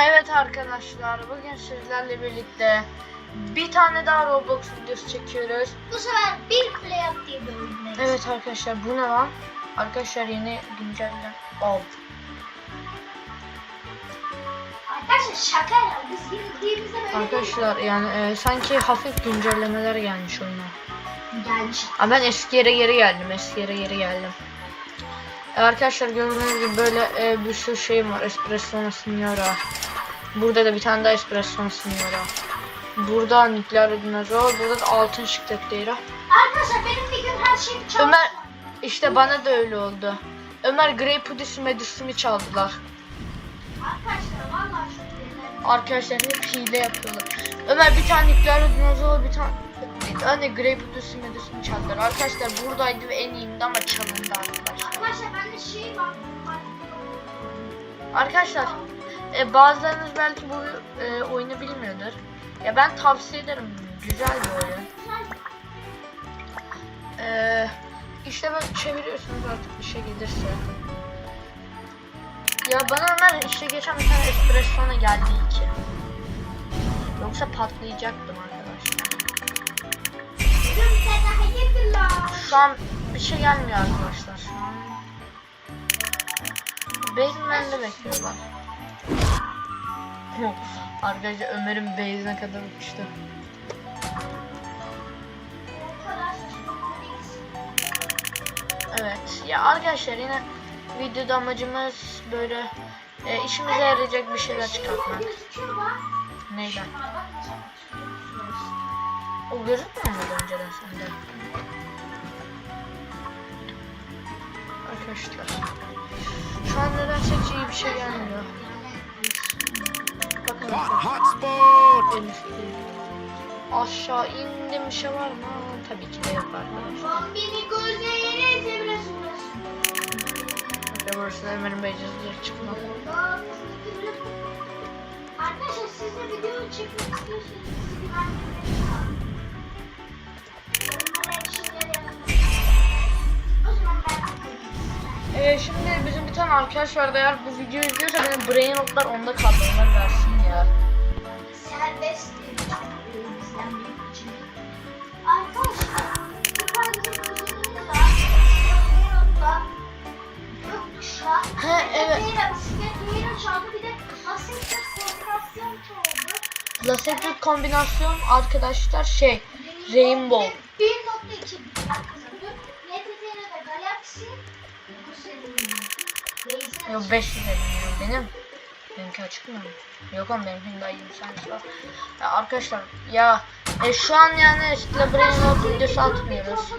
Evet arkadaşlar bugün sizlerle birlikte bir tane daha Roblox videosu çekiyoruz. Bu sefer bir kule yap diye oyundayız. Evet arkadaşlar bu ne lan? Arkadaşlar yeni güncelleme oldu. Arkadaşlar şaka ya. Biz girdiğimizde böyle Arkadaşlar yani e, sanki hafif güncellemeler gelmiş oyuna. değil. gelmiş. Ama ben eski yere geri geldim. Eski yere geri geldim. Arkadaşlar gördüğünüz gibi böyle e, bir sürü şeyim var. Espresso Signora. Burada da bir tane daha Espresso Signora. Burada nükleer dinozor. Burada da altın şıklet değeri. Arkadaşlar benim bir gün her şeyi çaldı. Ömer işte bana da öyle oldu. Ömer Grey Pudis'i Medus'umu çaldılar. Arkadaşlar vallahi güzel. Arkadaşlar hep hile yapıyorlar. Ömer bir tane nükleer dinozor bir tane bir tane Grey Pudis'i Medus'umu çaldılar. Arkadaşlar buradaydı ve en iyiydi ama çalındı arkadaşlar. Arkadaşlar ben de şey bak. Arkadaşlar e, bazılarınız belki bu e, oyunu bilmiyordur. Ya ben tavsiye ederim. Güzel bir oyun. E, işte böyle çeviriyorsunuz artık bir şey gelirse. Ya bana Ömer işte geçen bir tane espressona geldi iki. Yoksa patlayacaktım arkadaşlar. Şu an bir şey gelmiyor arkadaşlar. Şu an Basement'de bekliyorlar. Arkadaşlar Ömer'in base'ine kadar uçtu. Evet. Ya arkadaşlar yine videoda amacımız böyle e, işimize yarayacak bir şeyler çıkartmak. Neyden? O gözükmüyor mu önceden sende? Arkadaşlar. Şu an nedense hiç iyi bir şey gelmiyor. Bakın arkadaşlar. Aşağı indim bir şey var mı? Tabii ki de yok arkadaşlar. Bambini gözlerine zebra. Ve burası da Ömer'in çıkmak. Arkadaşlar siz de video çekmek istiyorsanız şimdi bizim bir tane arkadaş vardı eğer bu videoyu izliyorsa benim brain notlar onda kaldı. Onlar versin ya. serbest. Arkadaşlar. He, evet. Lasetit kombinasyon arkadaşlar şey Rainbow. 1.2 Yok 500 elim benim. Benimki açık mı? Yok oğlum benimkinin daha 20 saniyesi var. Ya arkadaşlar ya e, şu an yani işte not videosu atmıyoruz.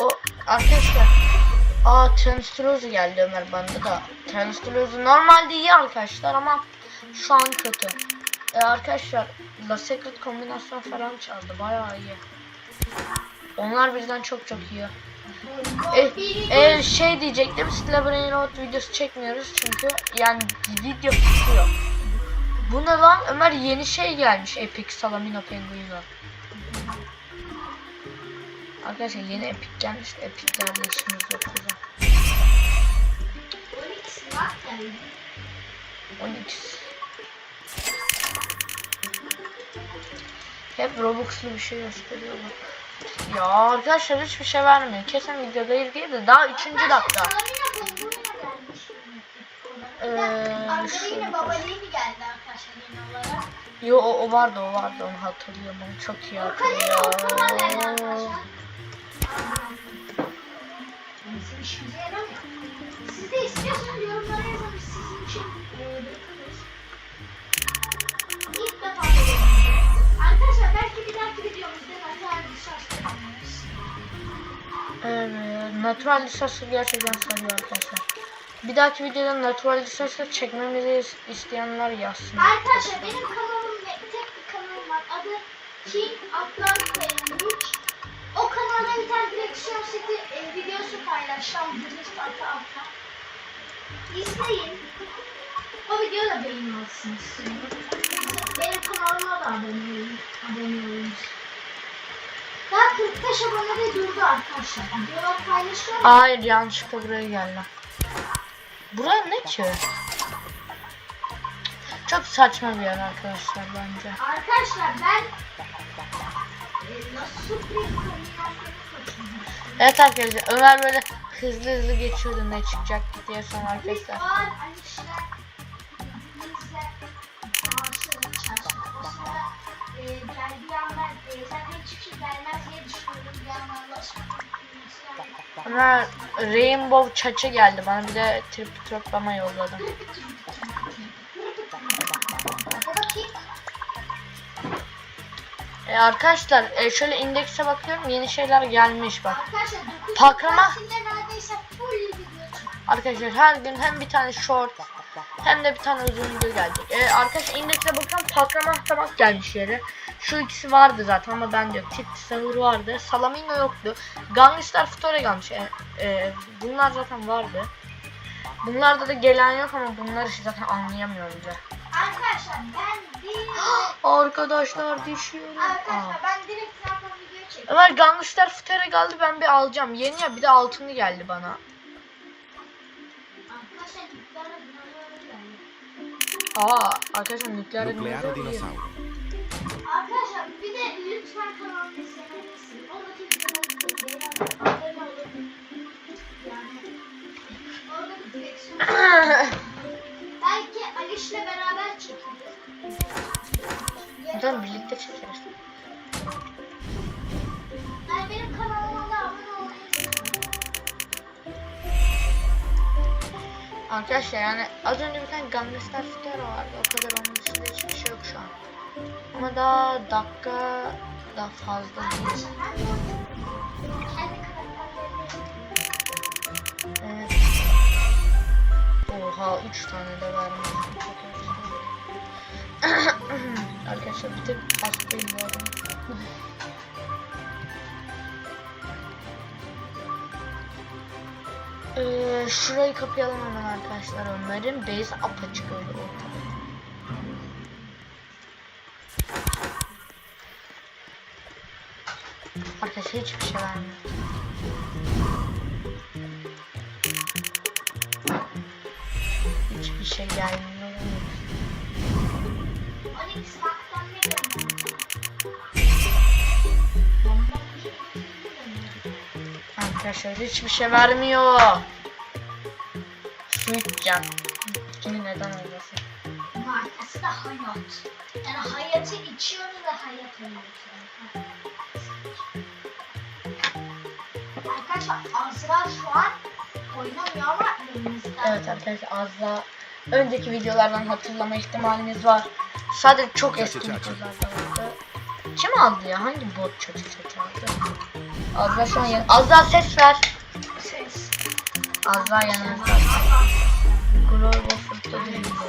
O arkadaşlar Aa Transtrozu geldi Ömer bende da. Transtrozu normalde iyi arkadaşlar ama şu an kötü. E, arkadaşlar La Secret kombinasyon falan çaldı bayağı iyi. Onlar bizden çok çok iyi. E, e, şey diyecektim Stella Brain Rot videosu çekmiyoruz çünkü yani video tutuyor. Bu ne lan? Ömer yeni şey gelmiş Epic Salamino Penguin'e. Arkadaşlar yeni Epic gelmiş. Epic'lerle işimiz yok bizim. 12. Hep Robux'lu bir şey gösteriyorlar. Ya arkadaşlar hiçbir şey vermiyor. Kesin video değil diye de daha 3. dakika. Ee, Arkada yine babalini geldi arkadaşlar yeni olarak. Yo o, o vardı o vardı onu hatırlıyorum onu çok iyi yine hatırlıyorum. Siz de istiyorsanız yorumlara yazın sizin için e, bırakırız. İlk defa. Arkadaşlar belki bir dahaki videomuzda Evet, natural disaster gerçekten sarıyor arkadaşlar. Bir dahaki videoda natural disaster çekmemizi is- isteyenler yazsın. Arkadaşlar benim kanalım tek bir kanalım var. Adı King Atlantic Enrich. O kanalda bir tane direksiyon seti e, videosu paylaşacağım. Dürüst alta alta. İzleyin. O video da beğenirsiniz. Benim kanalıma da abone olun. Abone olun. Daha 45 abone de durdu arkadaşlar. Videolar paylaşıyorum. Hayır yanlışlıkla buraya geldi. Buraya ne ki? Çok saçma bir yer arkadaşlar bence. Arkadaşlar ben e? Evet arkadaşlar Ömer böyle hızlı hızlı geçiyordu ne çıkacak diye o arkadaşlar. e, geldiği Ömer Rainbow Çaçı geldi bana bir de trip troplama yolladı. Bakayım. E, arkadaşlar e, şöyle indekse bakıyorum yeni şeyler gelmiş bak. Arkadaşlar 9 Pakrama- neredeyse full video çıktı. Arkadaşlar her gün hem bir tane short hem de bir tane uzun video gelecek. E, arkadaşlar indekse bakıyorum patlama tabak gelmiş yere. Şu ikisi vardı zaten ama ben yok. Tip Sahur vardı. Salamino yoktu. Gangster Futore gelmiş. E, e, bunlar zaten vardı. Bunlarda da gelen yok ama bunlar işte zaten anlayamıyorum bile. Arkadaşlar ben bir Arkadaşlar düşüyorum. Aa. Arkadaşlar ben direkt zaten video çektim. Ömer Gangster Futore geldi ben bir alacağım. Yeni ya bir de altını geldi bana. Aa arkadaşlar nükleer Nucleare lütfen direksiyon. Belki Aliş'le beraber çekeriz. Buradan birlikte çekeriz. Yani benim kanalıma da abone olmayı Arkadaşlar yani az önce bir tane Gangster Futuro vardı. O kadar onun dışında hiçbir şey yok şu an. Ama daha dakika daha fazla değil. Evet. Oha 3 tane de vermiş. Arkadaşlar bir tek hastayım bu arada. Ee, şurayı kapayalım hemen arkadaşlar Ömer'in base apaçık öyle ortada. Arkadaşlar hiçbir şey vermiyor. Hiçbir şey gelmiyor. Arkadaşlar hiçbir şey vermiyor. Su içeceğim. Çünkü neden olmasın? Markası da hayat. Yani hayatı içiyoruz ve hayat oluyoruz. Arkadaşlar Azra şu an oynamıyor ama elimizde. Evet arkadaşlar az daha önceki videolardan hatırlama ihtimaliniz var. Sadece çok eski Çatı çatı. videolarda vardı. Kim aldı ya? Hangi bot çatı çatı aldı? Az daha şu an yan... Az daha ses ver. Ses. Az daha yanımızda. Global Fruit'ta değil bu.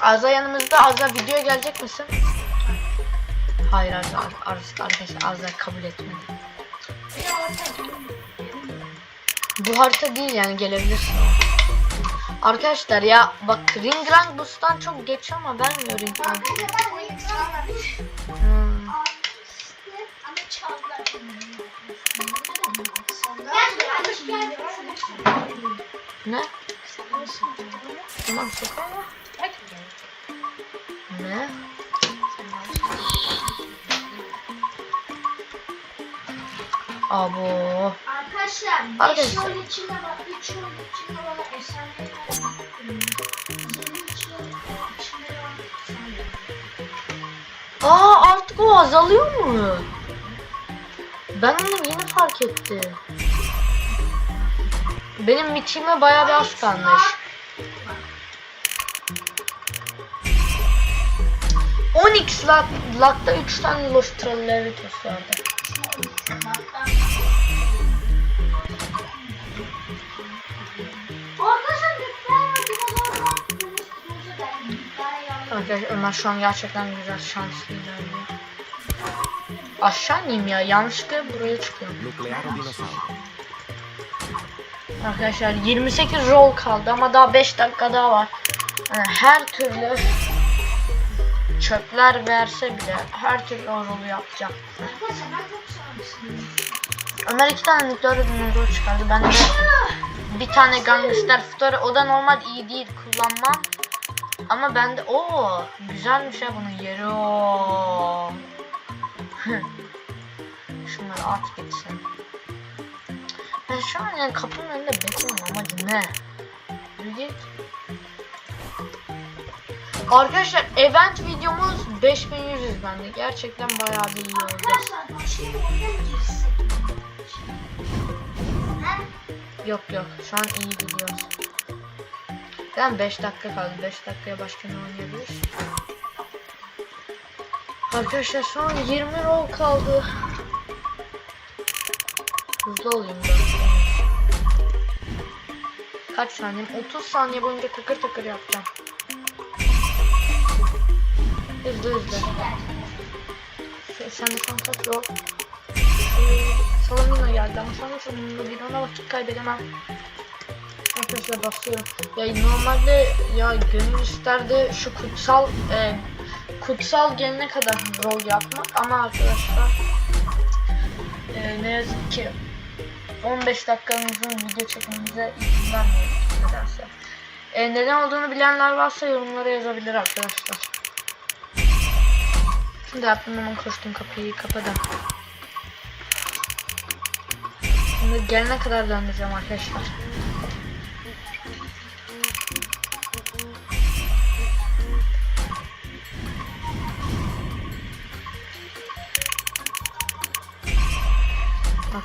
Az daha yanımızda. Az daha videoya gelecek misin? Hayır arkadaşlar az daha kabul etmedi. Bu harita değil yani gelebilirsin. Arkadaşlar ya bak Ring Rang Boost'tan çok geç ama Ring. Arkadaşlar ben. Hmm. Çaldılar. Ben Onyx geldi. Ne? Tamam şaka? Ne? Abo. Arkadaşlar 5 Arkadaşlar. yıl içinde bak 3 yıl içinde bana eserleri vermek 23 yıl içinde bana Aa artık o azalıyor mu? Ben onu yeni fark ettim. Benim mitime bayağı bir az kalmış. Onyx Lock, Lock'ta 3 tane Lost Trollevitus vardı. Arkadaşlar Ömer şu an gerçekten güzel şanslı ilerliyor. Aşağı ineyim ya yanlışlıkla buraya çıkıyorum. Arkadaşlar 28 roll kaldı ama daha 5 dakika daha var. Yani her türlü çöpler verse bile her türlü o rolü yapacağım. Arkadaşlar ben çok şanslıyım. Ömer iki tane nükleer dinozor çıkardı. Ben de bir tane gangster futarı o da normal iyi değil kullanmam. Ama bende o güzelmiş ya bunun yeri o. Şunları at gitsin. Ben şu an yani kapının önünde bekliyorum amacı ne? Yürü git. Arkadaşlar event videomuz 5100 izlendi. Gerçekten bayağı bir iyi oldu. Yok yok şu an iyi gidiyoruz. Ben 5 dakika kaldı. 5 dakikaya başka ne oynayabiliriz? Arkadaşlar şu an 20 roll kaldı. Hızlı olayım ben. Kaç saniye? 30 saniye boyunca takır takır yapacağım. Hızlı hızlı. Sen, sen de son kaç roll? Ee, Salamina geldi ama sonunda bir ona vakit kaybedemem. Arkadaşlar basıyorum. Ya normalde ya gönül isterdi şu kutsal e, kutsal gelene kadar rol yapmak ama arkadaşlar e, ne yazık ki 15 dakikamızın video çekmemize izin vermiyor nedense. E, neden olduğunu bilenler varsa yorumlara yazabilir arkadaşlar. Şimdi yaptım hemen koştum kapıyı kapadım. Şimdi gelene kadar döndüreceğim arkadaşlar.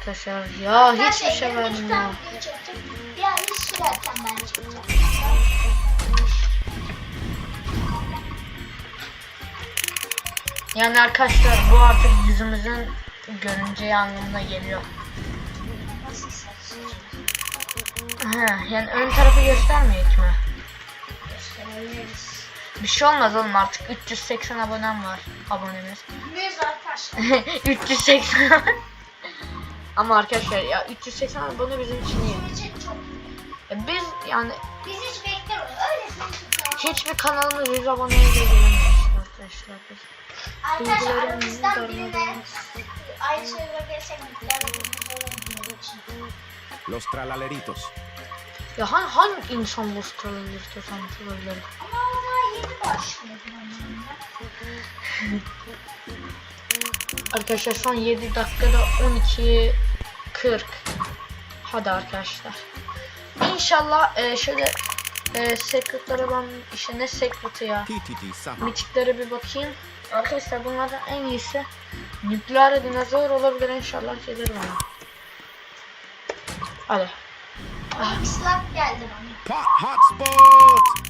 Arkadaşlar ya hiçbir Arkadaşlar, şey vermiyor. Diğerini sürerken ben çekeceğim. Yani arkadaşlar bu artık yüzümüzün görüneceği anlamına geliyor. He, yani ön tarafı göstermeyek mi? Gösterebiliriz. Bir şey olmaz oğlum artık 380 abonem var abonemiz. Bilmiyoruz arkadaşlar. 380 Ama arkadaşlar ya 380 abone bizim için iyi. Ya biz yani Biz hiç beklemiyoruz. Öylesine tutalım. hiçbir kanalımız 100 aboneye gelemeyiz arkadaşlar biz. Arkadaşlar Duygularım aramızdan darmadan. birine aynı server'a gelsek mutlu için. Los tralaleritos. Ya hangi, hangi insan bu sıraları sanatı olabilir? Ama Arkadaşlar son 7 dakikada 12 40 Hadi arkadaşlar. İnşallah e, şöyle e, secretlara ben işte ne secret'ı ya. Miçiklere bir bakayım. Arkadaşlar bunlardan en iyisi nükleer dinozor olabilir inşallah gelir bana. Hadi. Ilk slap geldi bana. Pot hotspot.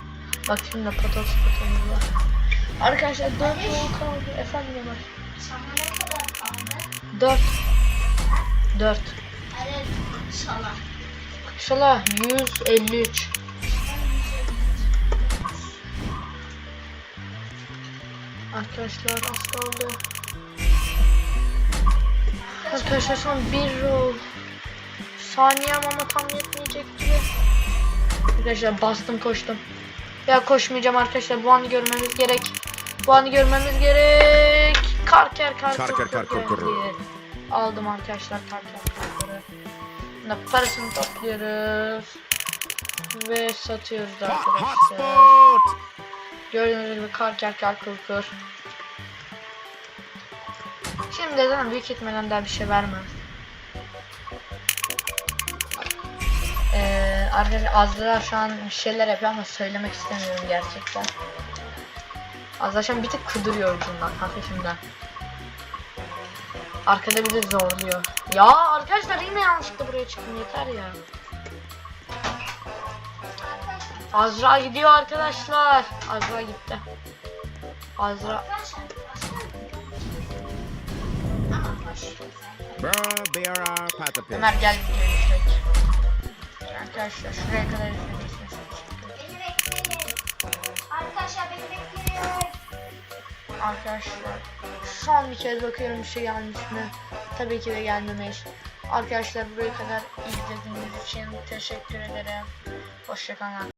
Bak şimdi patos patomuz. Arkadaşlar 4 yol kaldı. Efendim Ömer. Sana ne kadar kaldı? 4 4 Evet. Sana. İnşallah 153 Arkadaşlar az kaldı. Arkadaşlar son bir roll. Saniyem ama tam yetmeyecek gibi. Arkadaşlar bastım koştum. Ya koşmayacağım arkadaşlar bu anı görmemiz gerek. Bu anı görmemiz gerek. Karker karker Karker karker geldi. Aldım arkadaşlar karker karkeri. Şimdi parasını topluyoruz. Ve satıyoruz arkadaşlar. Gördüğünüz gibi kar kar kar kur kur. Şimdi de büyük ihtimalle daha bir şey vermem. Arkadaşlar Azra şu an bir şeyler yapıyor ama söylemek istemiyorum gerçekten. Azra şu an bir tık kıdırıyor ucundan hafifimden. Arkada bir de zorluyor. Ya arkadaşlar yine yanlışlıkla buraya çıktım yeter ya. Azra gidiyor arkadaşlar. Azra gitti. Azra. Ömer gel gidiyor. Arkadaşlar şuraya kadar izlediyseniz Beni bekleyin. Arkadaşlar beni bekleyin. Arkadaşlar son bir kez bakıyorum bir şey gelmiş mi? Tabii ki de gelmemiş. Arkadaşlar buraya kadar izlediğiniz için teşekkür ederim. Hoşçakalın.